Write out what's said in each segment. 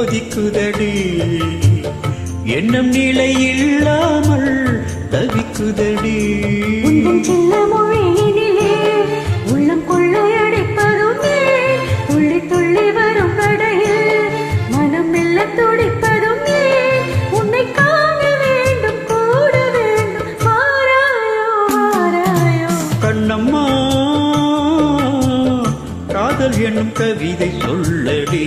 கொதிக்குதடி. எண்ணம் நிலை இல்லாமல் தவிக்குதடி செல்ல மொழியினிலே உள்ளம் கொள்ளையடிப்பதும் துள்ளி துள்ளி வரும் கடையில் மனம் மெல்ல துடிப்பதும் உன்னை காண வேண்டும் கூட வேண்டும் வாராயோ வாராயோ கண்ணம்மா காதல் என்னும் கவிதை சொல்லடி.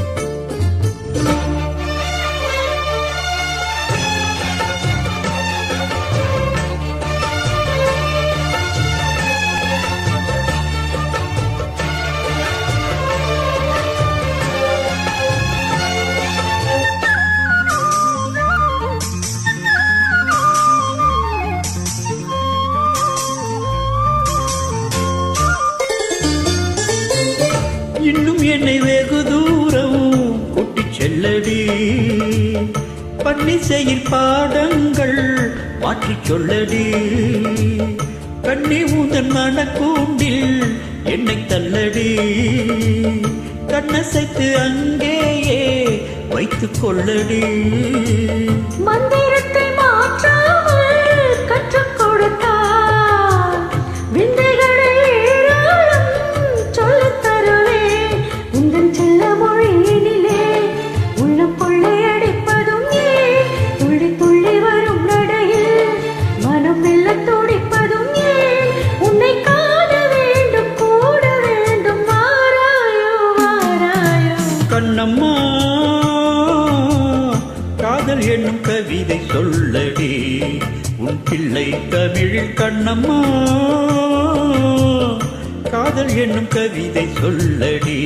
இன்னும் என்னை வெகு தூரம் கூட்டிச் செல்லடி. பன்னிசையில் பாடங்கள் மாற்றி சொல்லடி. கண்ணி ஊந்தன் மனக்கூண்டில் என்னை தள்ளடி. கண்ணசைத்து அங்கேயே வைத்துக் கொள்ளடி. என்னும் கவிதை சொல்லடி. உன் பிள்ளை தமிழில் கண்ணம்மா. காதல் என்னும் கவிதை சொல்லடி.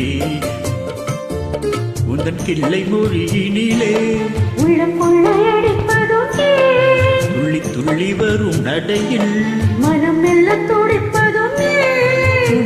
உந்தன் கிள்ளை மொழியினிலே உள்ளம் துள்ளி துள்ளி வரும் நடையில் மனம் மெல்ல துடிப்பதும் ஏன்?